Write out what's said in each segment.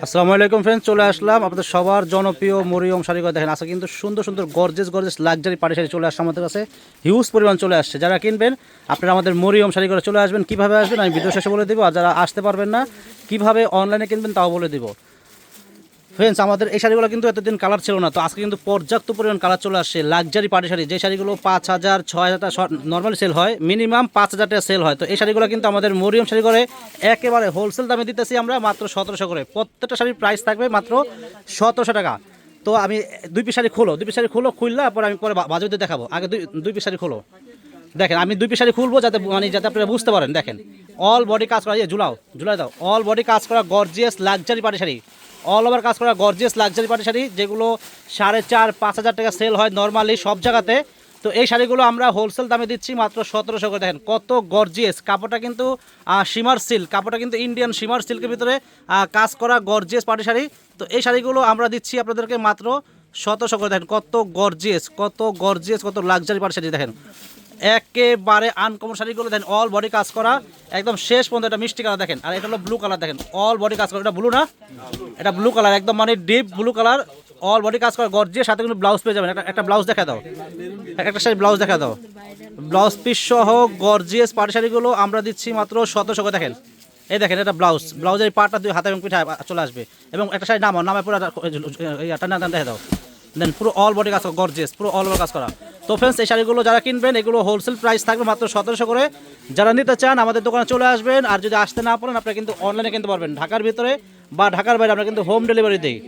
আসসালামু আলাইকুম ফ্রেন্ডস চলে আসলাম আপনাদের সবার জনপ্রিয় মরিয়ম শাড়ি করে দেখেন। আজকে কিন্তু সুন্দর সুন্দর গর্জেস গর্জেস লাক্সারি পাটি শাড়ি চলে আসছে আমাদের কাছে। হিউজ পরিমাণ চলে আসছে। যারা কিনবেন, আপনারা আমাদের মরিয়ম শাড়ি করে চলে আসবেন। কীভাবে আসবেন, আমি ভিডিও শেষে বলে দেবো। আর যারা আসতে পারবেন না, কীভাবে অনলাইনে কিনবেন, তাও বলে দিব। ফ্রেন্ডস আমাদের এই শাড়িগুলো কিন্তু এতদিন কালার ছিল না, তো আজকে কিন্তু পর্যাপ্ত পরিমাণ কালার চলে আসছে লাক্সারি পাটি শাড়ি। যে শাড়িগুলো পাঁচ হাজার, ছয় হাজার নর্মালি সেল হয় মিনিমাম পাঁচ হাজার টাকা সেল হয়। তো এই শাড়িগুলো কিন্তু আমাদের মরিয়ম শাড়ি করে একেবারে হোলসেল দামে দিতেছি আমরা মাত্র সতেরোশো করে। প্রত্যেকটা শাড়ির প্রাইস থাকবে মাত্র সতেরোশো টাকা। তো আমি দুই পিস শাড়ি খুলো, দুই পিস শাড়ি খুলো খুললে পরে আমি পরে বাজুতে দেখাবো। আগে দুই দুই পিস শাড়ি খুলো। দেখেন, আমি দুই পিস শাড়ি খুলবো যাতে মানে যাতে আপনারা বুঝতে পারেন। দেখেন অল বডি কাজ করা ঝুলাও, ঝুলাই দাও। অল বডি কাজ করা গর্জিয়াস লাক্সারি পাটি শাড়ি। অল ওভার কাজ করা গর্জিয়াস লাক্সারি পাটি শাড়ি, যেগুলো সাড়ে চার, পাঁচ হাজার টাকা সেল হয় নর্মালি সব জায়গাতে। তো এই শাড়িগুলো আমরা হোলসেল দামে দিচ্ছি মাত্র সতেরোশো করে। দেখেন কত গর্জিয়াস কাপড়টা কিন্তু সীমার সিল্ক কাপড়টা কিন্তু ইন্ডিয়ান সীমার সিল্কের ভিতরে কাজ করা গর্জিয়াস পাটি শাড়ি। তো এই শাড়িগুলো আমরা দিচ্ছি আপনাদেরকে মাত্র সতেরোশো করে। দেখেন কত গর্জিয়াস কত গর্জিয়াস কত লাক্সারি পাটি শাড়ি। দেখেন একেবারে আনকমন শাড়িগুলো দেখেন অল বডি কাজ করা একদম শেষ পর্যন্ত এটা মিষ্টি কালার দেখেন আর এটা হলো ব্লু কালার দেখেন অল বডি কাজ করা এটা ব্লু না এটা ব্লু কালার একদম মানে deep blue colour all body কাজ করা গর্জিয়ে সাথে কিন্তু ব্লাউজ পেয়ে যাবেন একটা একটা ব্লাউজ দেখা দাও একটা শাড়ি ব্লাউজ দেখা দাও ব্লাউজ পিস সহ গর্জিয়াস পাটি শাড়িগুলো আমরা দিচ্ছি মাত্র করে দেখেন এই দেখেন এটা ব্লাউজ ব্লাউজের পাটটা দুই হাতে এবং পিঠা চলে আসবে এবং একটা শাড়ি নামাও নামে পুরো টানা দেখে দাও দেন পুরো অল বডি কাজ করা গর্জিয়াস পুরো অল বডি কাজ করা তো ফ্রেন্ডস এই শাড়িগুলো যারা কিনবেন এগুলো হোলসেল প্রাইস থাকবে মাত্র সতেরোশো করে যারা নিতে চান আমাদের দোকানে চলে আসবেন আর যদি আসতে না পারেন আপনারা কিন্তু অনলাইনে কিনতে পারবেন ঢাকার ভিতরে বা ঢাকার বাইরে আমরা কিন্তু হোম ডেলিভারি দিই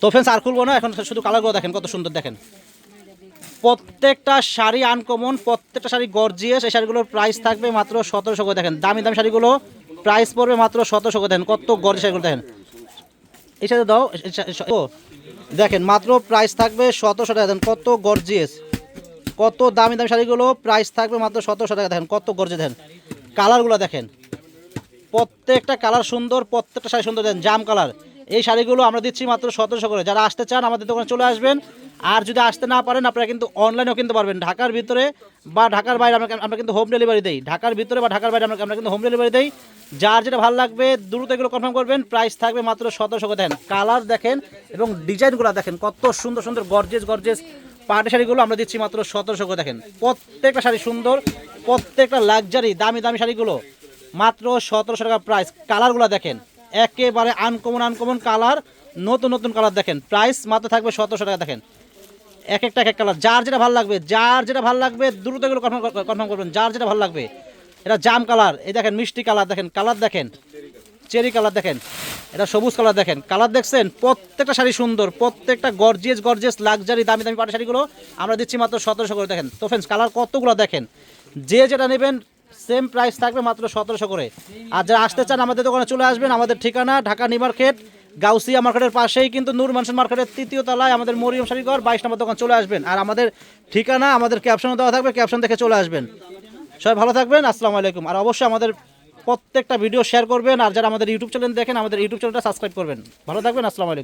তো ফ্রেন্ডস আর খুলবো না এখন শুধু কালারগুলো দেখেন কত সুন্দর দেখেন প্রত্যেকটা শাড়ি আনকমন প্রত্যেকটা শাড়ি গর্জিয়াস এই শাড়িগুলোর প্রাইস থাকবে মাত্র সতেরোশো করে দেখেন দামি দামি শাড়িগুলো প্রাইস পড়বে মাত্র সতেরোশো করে দেখেন কত গর্জিয়াস শাড়িগুলো দেখেন এই সাথে দাও দেখেন, মাত্র প্রাইস থাকবে সতেরোশো টাকা। দেন কত গর্জিয়াস কত দামি দামি শাড়িগুলো প্রাইস থাকবে মাত্র সতেরোশো টাকা। দেখেন, কত গর্জে দেখেন কালারগুলো দেখেন। প্রত্যেকটা কালার সুন্দর, প্রত্যেকটা শাড়ি সুন্দর। দেন জাম কালার এই শাড়িগুলো আমরা দিচ্ছি মাত্র সতেরোশো করে। যারা আসতে চান আমাদের দোকানে চলে আসবেন। আর যদি আসতে না পারেন, আপনারা কিন্তু অনলাইনেও কিনতে পারবেন। ঢাকার ভিতরে বা ঢাকার বাইরে আমরা কিন্তু হোম ডেলিভারি দিই। ঢাকার ভিতরে বা ঢাকার বাইরে আমরা কিন্তু হোম ডেলিভারি দিই। যার যেটা ভালো লাগবে, দ্রুত এগুলো কনফার্ম করবেন। প্রাইস থাকবে মাত্র সতেরোশো দেখেন কালার দেখেন এবং ডিজাইনগুলো দেখেন, কত সুন্দর সুন্দর গর্জেস গর্জেস পাটি শাড়িগুলো আমরা দিচ্ছি মাত্র সতেরোশো দেখেন, প্রত্যেকটা শাড়ি সুন্দর, প্রত্যেকটা লাক্সারি দামি দামি শাড়িগুলো মাত্র সতেরোশো টাকা প্রাইস কালারগুলো দেখেন, একেবারে আনকমন আনকমন কালার নতুন নতুন কালার দেখেন। প্রাইস মাত্র থাকবে সতেরোশো টাকা। দেখেন এক একটা, এক এক কালার যার যেটা ভালো লাগবে, যার যেটা ভালো লাগবে, দ্রুত এগুলো কনফার্ম কনফার্ম করবেন। যার যেটা ভালো লাগবে, এটা জাম কালার এই দেখেন, মিষ্টি কালার দেখেন কালার দেখেন চেরি কালার দেখেন, এটা সবুজ কালার দেখেন। কালার দেখছেন, প্রত্যেকটা শাড়ি সুন্দর, প্রত্যেকটা গর্জিয়াস গর্জিয়াস লাক্সারি দামি দামি পাটি শাড়িগুলো আমরা দিচ্ছি মাত্র সতেরোশো করে। দেখেন, তো ফ্রেন্ডস কালার কতগুলো দেখেন? যে যেটা নেবেন সেম প্রাইস থাকবে মাত্র সতেরোশো করে। আর যারা আসতে চান, আমাদের দোকানে চলে আসবেন। আমাদের ঠিকানা, ঢাকা নিউ মার্কেট গাউসিয়া মার্কেটের পাশেই কিন্তু নূর মানসুন মার্কেটের তৃতীয় তলায় আমাদের মরিয়ম শাড়িঘর বাইশ নম্বর দোকান চলে আসবেন। আর আমাদের ঠিকানা, আমাদের ক্যাপশনে দেওয়া থাকবে ক্যাপশন দেখে চলে আসবেন। সবাই ভালো থাকবেন, আসসালামু আলাইকুম। আর অবশ্যই আমাদের প্রত্যেকটা ভিডিও শেয়ার করবেন, আর যারা আমাদের ইউটিউব চ্যানেল দেখেন, আমাদের ইউটিউব চ্যানেলটা সাবস্ক্রাইব করবেন। ভালো থাকবেন, আসসালামু আলাইকুম।